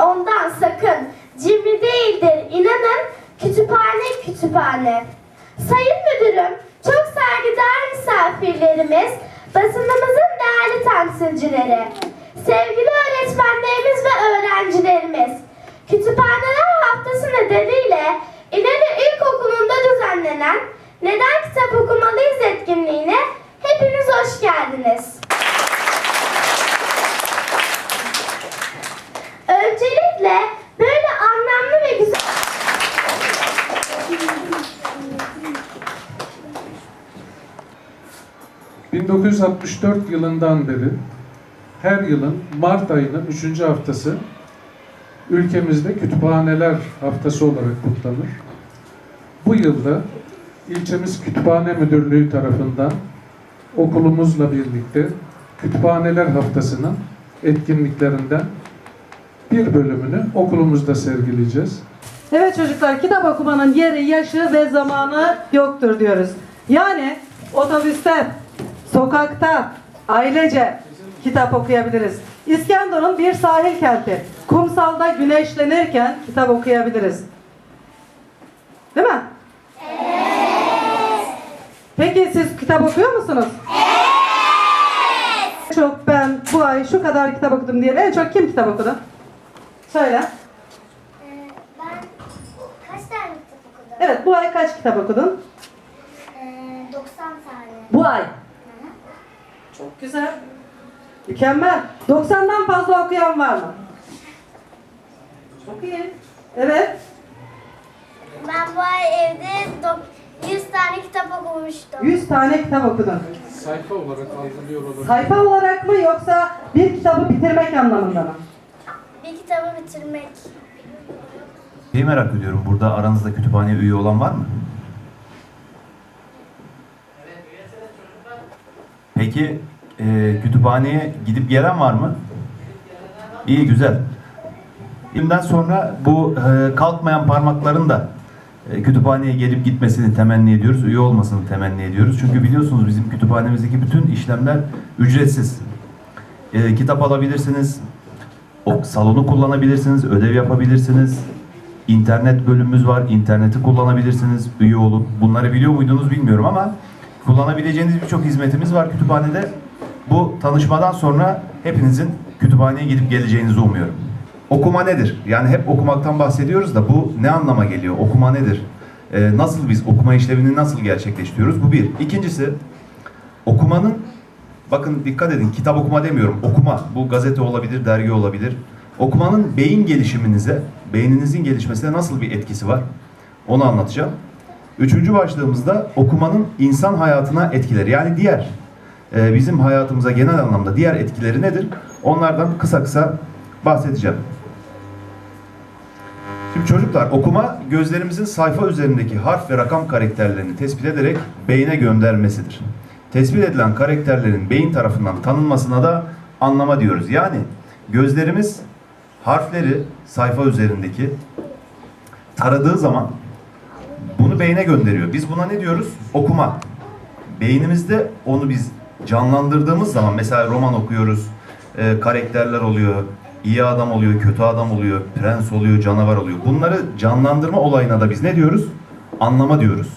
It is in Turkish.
ondan sakın. Cimri değildir inanın. Kütüphane kütüphane. Sayın müdürüm, çok saygıdeğer misafirlerimiz, basınımızın değerli temsilcileri, sevgili öğretmenlerimiz ve öğrencilerimiz, Kütüphaneler Haftası nedeniyle İnönü İlkokulu'nda düzenlenen Neden Kitap Okumalıyız etkinliğine hepiniz hoş geldiniz. Öncelikle böyle anlamlı ve güzel... 1964 yılından beri her yılın Mart ayının 3. haftası ülkemizde Kütüphaneler Haftası olarak kutlanır. Bu yılda ilçemiz Kütüphane Müdürlüğü tarafından okulumuzla birlikte Kütüphaneler Haftası'nın etkinliklerinden bir bölümünü okulumuzda sergileyeceğiz. Evet çocuklar kitap okumanın yeri, yaşı ve zamanı yoktur diyoruz. Yani otobüste, sokakta, ailece kitap okuyabiliriz. İskenderun bir sahil kenti. Kumsalda güneşlenirken kitap okuyabiliriz. Değil mi? Evet. Peki siz kitap okuyor musunuz? Evet. Çok ben bu ay şu kadar kitap okudum diye en çok kim kitap okudu? Söyle. Ee, Ben kaç tane kitap okudum? Evet bu ay kaç kitap okudun? Ee, 90 tane. Bu ay. Hı hı. Çok güzel. Mükemmel. 90'dan fazla okuyan var mı? Çok iyi. Evet. Ben bu ay evde dok- 100 tane kitap okumuştum. 100 tane kitap okudun. Sayfa olarak algılıyor olabilir. Sayfa olarak mı yoksa bir kitabı bitirmek anlamında mı? Bir kitabı bitirmek. Şeyi merak ediyorum. Burada aranızda kütüphaneye üye olan var mı? Peki e, kütüphaneye gidip gelen var mı? İyi güzel. Bundan sonra bu e, kalkmayan parmakların da e, kütüphaneye gelip gitmesini temenni ediyoruz. Üye olmasını temenni ediyoruz. Çünkü biliyorsunuz bizim kütüphanemizdeki bütün işlemler ücretsiz. E, kitap alabilirsiniz, o salonu kullanabilirsiniz, ödev yapabilirsiniz. İnternet bölümümüz var. interneti kullanabilirsiniz. Üye olup. Bunları biliyor muydunuz bilmiyorum ama kullanabileceğiniz birçok hizmetimiz var kütüphanede. Bu tanışmadan sonra hepinizin kütüphaneye gidip geleceğinizi umuyorum. Okuma nedir? Yani hep okumaktan bahsediyoruz da bu ne anlama geliyor? Okuma nedir? Ee, nasıl biz okuma işlevini nasıl gerçekleştiriyoruz? Bu bir. İkincisi okumanın Bakın dikkat edin kitap okuma demiyorum. Okuma. Bu gazete olabilir, dergi olabilir. Okumanın beyin gelişiminize, beyninizin gelişmesine nasıl bir etkisi var? Onu anlatacağım. Üçüncü başlığımızda okumanın insan hayatına etkileri. Yani diğer, e, bizim hayatımıza genel anlamda diğer etkileri nedir? Onlardan kısa kısa bahsedeceğim. Şimdi çocuklar okuma gözlerimizin sayfa üzerindeki harf ve rakam karakterlerini tespit ederek beyne göndermesidir. Tespit edilen karakterlerin beyin tarafından tanınmasına da anlama diyoruz. Yani gözlerimiz harfleri sayfa üzerindeki taradığı zaman bunu beyne gönderiyor. Biz buna ne diyoruz? Okuma. Beynimizde onu biz canlandırdığımız zaman mesela roman okuyoruz, e, karakterler oluyor, iyi adam oluyor, kötü adam oluyor, prens oluyor, canavar oluyor. Bunları canlandırma olayına da biz ne diyoruz? Anlama diyoruz.